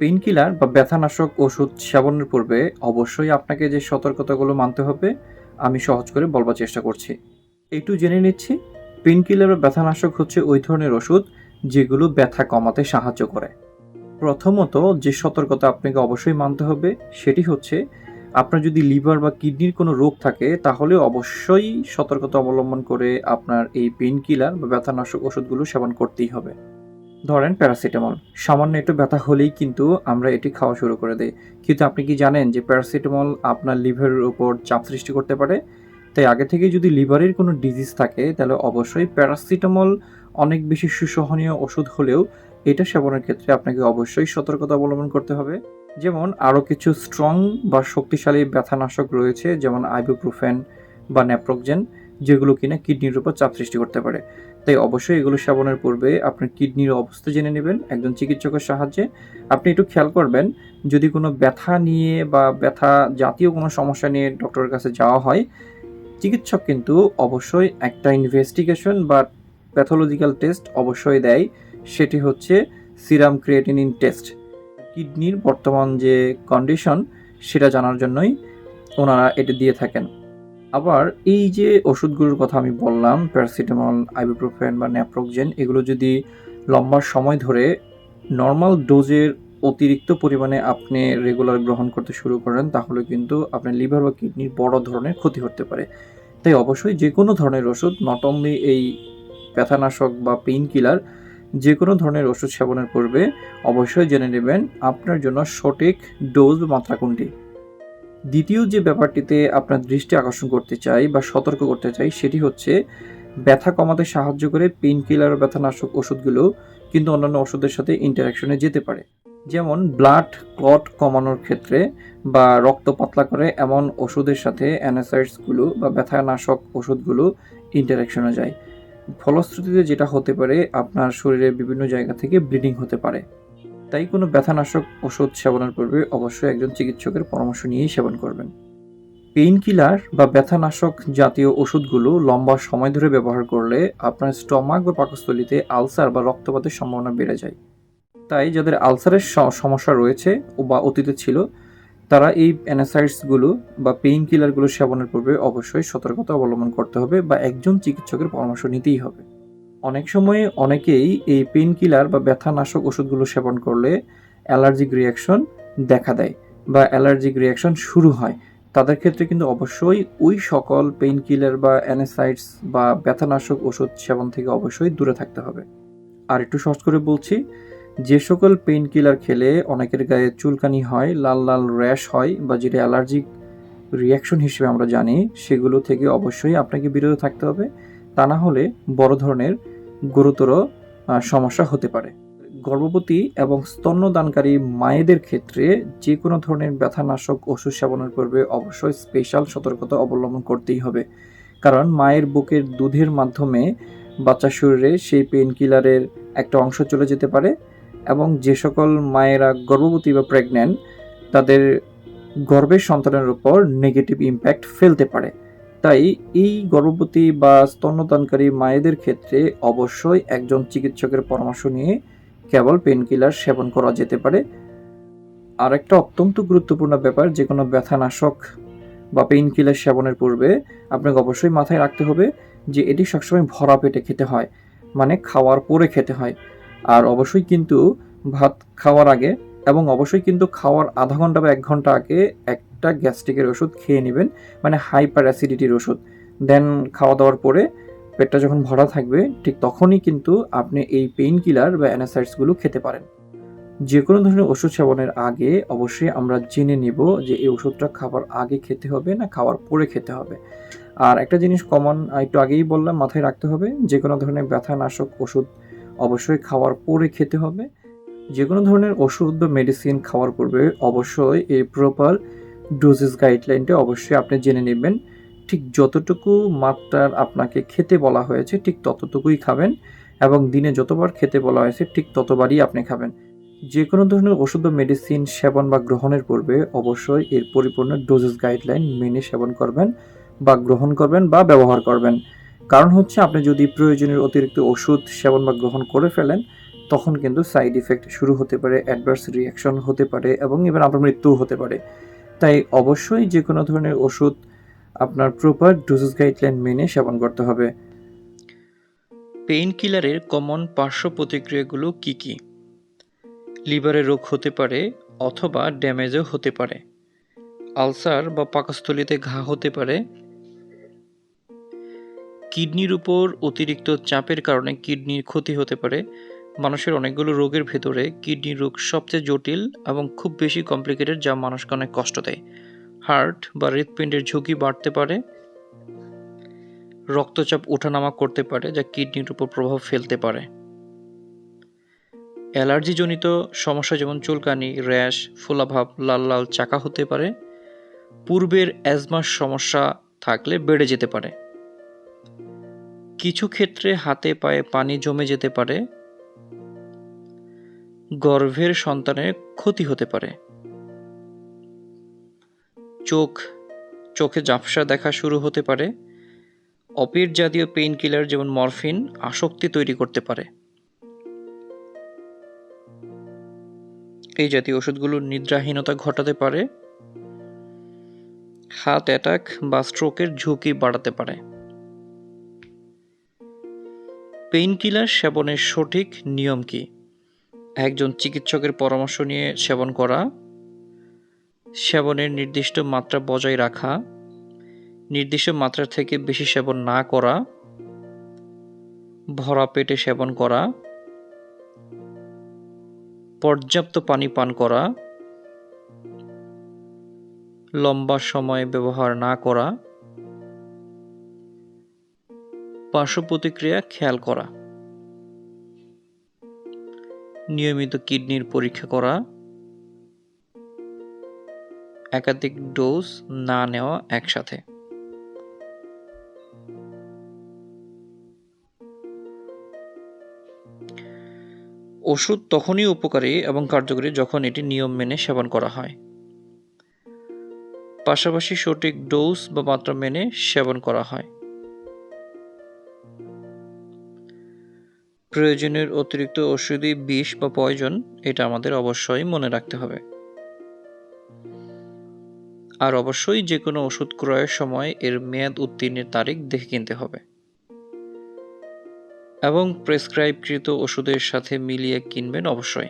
Pain killer বা ব্যথানাশক ওষুধ সেবনের পূর্বে অবশ্যই আপনাকে যে সতর্কতাগুলো মানতে হবে, আমি সহজ করে বলবার চেষ্টা করছি। একটু জেনে নিচ্ছি পেইন কিলার বা ব্যথানাশক হচ্ছে ওই ধরনের ওষুধ যেগুলো ব্যথা কমাতে সাহায্য করে। প্রথমত যে সতর্কতা আপনাকে অবশ্যই মানতে হবে, সেটি হচ্ছে আপনার যদি লিভার বা কিডনির কোনো রোগ থাকে, তাহলে অবশ্যই সতর্কতা অবলম্বন করে আপনার এই পেইন কিলার বা ব্যথানাশক ওষুধগুলো সেবন করতেই হবে। ধরেন প্যারাসিটামল। সামান্য একটু ব্যথা হলেই কিন্তু আমরা এটি খাওয়া শুরু করে দিই। কিন্তু আপনি কি জানেন যে প্যারাসিটামল আপনার লিভারের উপর চাপ সৃষ্টি করতে পারে? তাই আগে থেকে যদি লিভারের কোনো ডিজিজ থাকে, তাহলে অবশ্যই প্যারাসিটামল অনেক বেশি সুসহনীয় ওষুধ হলেও এটা সেবনের ক্ষেত্রে আপনাকে অবশ্যই সতর্কতা অবলম্বন করতে হবে। যেমন আরও কিছু স্ট্রং বা শক্তিশালী ব্যথানাশক রয়েছে, যেমন আইবুপ্রোফেন বা ন্যাপ্রোকজেন যেগুলো কিনা কিডনির উপর চাপ সৃষ্টি করতে পারে। তাই অবশ্যই এগুলো সেবনের পূর্বে আপনার কিডনির অবস্থা জেনে নেবেন, একজন চিকিৎসকের সাহায্যে। আপনি একটু খেয়াল করবেন, যদি কোনো ব্যথা নিয়ে বা ব্যথা জাতীয় কোনো সমস্যা নিয়ে ডক্টরের কাছে যাওয়া হয়, চিকিৎসক কিন্তু অবশ্যই একটা ইনভেস্টিগেশন বা প্যাথোলজিক্যাল টেস্ট অবশ্যই দেয়। সেটি হচ্ছে সিরাম ক্রিয়েটিনিন টেস্ট কিডনির বর্তমান যে কন্ডিশন সেটা জানার জন্যই ওনারা এটা দিয়ে থাকেন। আবার এই যে ওষুধগুলোর কথা আমি বললাম প্যারাসিটামল আইবুপ্রোফেন বা ন্যাপ্রোকজেন এগুলো যদি লম্বা সময় ধরে নর্মাল ডোজের অতিরিক্ত পরিমাণে আপনি রেগুলার গ্রহণ করতে শুরু করেন, তাহলে কিন্তু আপনার লিভার বা কিডনির বড় ধরনের ক্ষতি হতে পারে। তাই অবশ্যই যে কোনো ধরনের ওষুধ নট অনলি এই ব্যথানাশক বা পেইন কিলার যে কোনো ধরনের ওষুধ সেবনের পূর্বে অবশ্যই জেনে নেবেন আপনার জন্য সঠিক ডোজ মাত্রা কোনটি। দ্বিতীয় যে ব্যাপারটিতে আপনার দৃষ্টি আকর্ষণ করতে চাই বা সতর্ক করতে চাই, সেটি হচ্ছে ব্যথা কমাতে সাহায্য করে পেইন কিলার ব্যথানাশক ওষুধগুলো কিন্তু অন্যান্য ওষুধের সাথে ইন্টারাকশনে যেতে পারে। যেমন ব্লাড ক্লট কমানোর ক্ষেত্রে বা রক্ত পাতলা করে এমন ওষুধের সাথে অ্যানাসাইডসগুলো বা ব্যথানাশক ওষুধগুলো ইন্টারাকশনে যায়। ফলশ্রুতিতে যেটা হতে পারে, আপনার শরীরের বিভিন্ন জায়গা থেকে ব্লিডিং হতে পারে। তাই কোনো ব্যথানাশক ওষুধ সেবনের পূর্বে অবশ্যই একজন চিকিৎসকের পরামর্শ নিয়েই সেবন করবেন। পেইন কিলার বা ব্যথানাশক জাতীয় ওষুধগুলো লম্বা সময় ধরে ব্যবহার করলে আপনার স্টমাক বা পাকস্থলীতে আলসার বা রক্তপাতের সম্ভাবনা বেড়ে যায়। তাই যাদের আলসারের সমস্যা রয়েছে বা অতীতে ছিল, তারা এই অ্যানাসাইডসগুলো বা পেইন কিলারগুলো সেবনের পূর্বে অবশ্যই সতর্কতা অবলম্বন করতে হবে বা একজন চিকিৎসকের পরামর্শ নিতেই হবে। অনেক সময় অনেকেই এই পেইন কিলার বা ব্যথানাশক ওষুধগুলো সেবন করলে অ্যালার্জিক রিয়াকশন দেখা দেয় বা অ্যালার্জিক রিয়াকশন শুরু হয়। তাদের ক্ষেত্রে কিন্তু অবশ্যই ওই সকল পেইন কিলার বা অ্যানাসাইডস বা ব্যথানাশক ওষুধ সেবন থেকে অবশ্যই দূরে থাকতে হবে। আর একটু সহজ করে বলছি, যে সকল পেইন কিলার খেলে অনেকের গায়ে চুলকানি হয়, লাল লাল র্যাশ হয় বা যেটা অ্যালার্জিক রিয়াকশন হিসেবে আমরা জানি, সেগুলো থেকে অবশ্যই আপনাকে বিরত থাকতে হবে। তা না হলে বড় ধরনের গুরুতর সমস্যা হতে পারে। গর্ভবতী এবং স্তন্যদানকারী মায়েদের ক্ষেত্রে যে কোনো ধরনের ব্যথানাশক ওষুধ সেবনের পূর্বে অবশ্যই স্পেশাল সতর্কতা অবলম্বন করতেই হবে। কারণ মায়ের বুকের দুধের মাধ্যমে বাচ্চার শরীরে সেই পেইন কিলারের একটা অংশ চলে যেতে পারে এবং যে সকল মায়েরা গর্ভবতী বা প্রেগন্যান্ট তাদের গর্ভের সন্তানের উপর নেগেটিভ ইম্প্যাক্ট ফেলতে পারে। তাই এই গর্ভবতী বা স্তন্যদানকারী মায়েদের ক্ষেত্রে অবশ্যই একজন চিকিৎসকের পরামর্শ নিয়ে কেবল পেনকিলার সেবন করা যেতে পারে। আর একটা অত্যন্ত গুরুত্বপূর্ণ ব্যাপার যে কোনো ব্যথানাশক বা পেইনকিলার সেবনের পূর্বে আপনাকে অবশ্যই মাথায় রাখতে হবে যে এটি সবসময় ভরা পেটে খেতে হয় মানে খাওয়ার পরে খেতে হয়। আর অবশ্যই কিন্তু ভাত খাওয়ার আগে এবং অবশ্যই কিন্তু খাওয়ার আধা ঘণ্টা বা এক ঘণ্টা আগে একটা গ্যাস্ট্রিকের ওষুধ খেয়ে নেবেন মানে হাইপার অ্যাসিডিটির ওষুধ। দেন খাওয়া দাওয়ার পরে পেটটা যখন ভরা থাকবে, ঠিক তখনই কিন্তু আপনি এই পেইন কিলার বা অ্যানাসাইডসগুলো খেতে পারেন। যে কোনো ধরনের ওষুধ সেবনের আগে অবশ্যই আমরা জেনে নেব যে এই ওষুধটা খাবার আগে খেতে হবে না খাওয়ার পরে খেতে হবে। আর একটা জিনিস কমন একটু আগেই বললাম, মাথায় রাখতে হবে যে কোনো ধরনের ব্যথানাশক ওষুধ অবশ্যই খাওয়ার পরে খেতে হবে। যে কোনো ধরনের ওষুধ বা মেডিসিন খাওয়ার পূর্বে অবশ্যই এই প্রপার ডোজেস গাইডলাইনটা অবশ্যই আপনি জেনে নেবেন। ঠিক যতটুকু মাত্রার আপনাকে খেতে বলা হয়েছে, ঠিক ততটুকুই খাবেন এবং দিনে যতবার খেতে বলা হয়েছে, ঠিক ততবারই আপনি খাবেন। যে কোনো ধরনের ওষুধ বা মেডিসিন সেবন বা গ্রহণের পূর্বে অবশ্যই এর পরিপূর্ণ ডোজেস গাইডলাইন মেনে সেবন করবেন বা গ্রহণ করবেন বা ব্যবহার করবেন। কারণ হচ্ছে আপনি যদি প্রয়োজনীয় অতিরিক্ত ওষুধ সেবন বা গ্রহণ করে ফেলেন তখন কিন্তু সাইড ইফেক্ট শুরু হতে পারে অ্যাডভার্স রিয়াকশন হতে পারে এবং এবার আপনার মৃত্যুও হতে পারে। তাই অবশ্যই যে কোনো ধরনের ওষুধ আপনার প্রপার ডোজেস গাইডলাইন মেনে সেবন করতে হবে। পেইন কিলারের কমন পার্শ্ব প্রতিক্রিয়াগুলো কি কি? লিভারের রোগ হতে পারে অথবা ড্যামেজও হতে পারে। আলসার বা পাকস্থলীতে ঘা হতে পারে। কিডনির উপর অতিরিক্ত চাপের কারণে কিডনির ক্ষতি হতে পারে। মানুষের অনেকগুলো রোগের ভেতরে কিডনি রোগ সবচেয়ে জটিল এবং খুব বেশি কমপ্লিকেটেড যা মানুষকে অনেক কষ্ট দেয়। হার্ট বা হৃৎপিণ্ডের ঝুঁকি বাড়তে পারে, রক্তচাপ ওঠানামা করতে পারে যা কিডনির উপর প্রভাব ফেলতে পারে। অ্যালার্জিজনিত সমস্যা যেমন চুলকানি, র্যাশ, ফোলাভাব, লাল লাল চাকা হতে পারে। পূর্বের অ্যাজমার সমস্যা থাকলে বেড়ে যেতে পারে। কিছু ক্ষেত্রে হাতে পায়ে পানি জমে যেতে পারে। গর্ভের সন্তানের ক্ষতি হতে পারে। চোখ, চোখে ঝাপসা দেখা শুরু হতে পারে। অপিড জাতীয় পেইন কিলার যেমন মরফিন, আসক্তি তৈরি করতে পারে। এই জাতীয় ওষুধগুলো নিদ্রাহীনতা ঘটাতে পারে। হার্ট অ্যাটাক বা স্ট্রোকের ঝুঁকি বাড়াতে পারে। পেইন কিলার সেবনের সঠিক নিয়ম কি? একজন চিকিৎসকের পরামর্শ নিয়ে সেবন করা, সেবনের নির্দিষ্ট মাত্রা বজায় রাখা, নির্দিষ্ট মাত্রা থেকে বেশি সেবন না করা, ভরা পেটে সেবন করা, পর্যাপ্ত পানি পান করা, লম্বা সময় ব্যবহার না করা, পার্শ্ব প্রতিক্রিয়া খেয়াল করা। নিয়মিত কিডনির পরীক্ষা করা, একাধিক ডোজ না নেওয়া একসাথে। ওষুধ তখনই উপকারী এবং কার্যকরী যখন এটি নিয়ম মেনে সেবন করা হয়। পাশাপাশি সঠিক ডোজ বা মাত্রা মেনে সেবন করা হয়। প্রয়োজনের অতিরিক্ত ওষুধি বিষ বা প্রয়োজন এটা আমাদের অবশ্যই মনে রাখতে হবে। আর অবশ্যই যে কোনো ওষুধ ক্রয়ের সময় এর মেয়াদ উত্তীর্ণের তারিখ দেখে কিনতে হবে। এবং প্রেসক্রাইবকৃত ওষুধের সাথে মিলিয়ে কিনবেন অবশ্যই।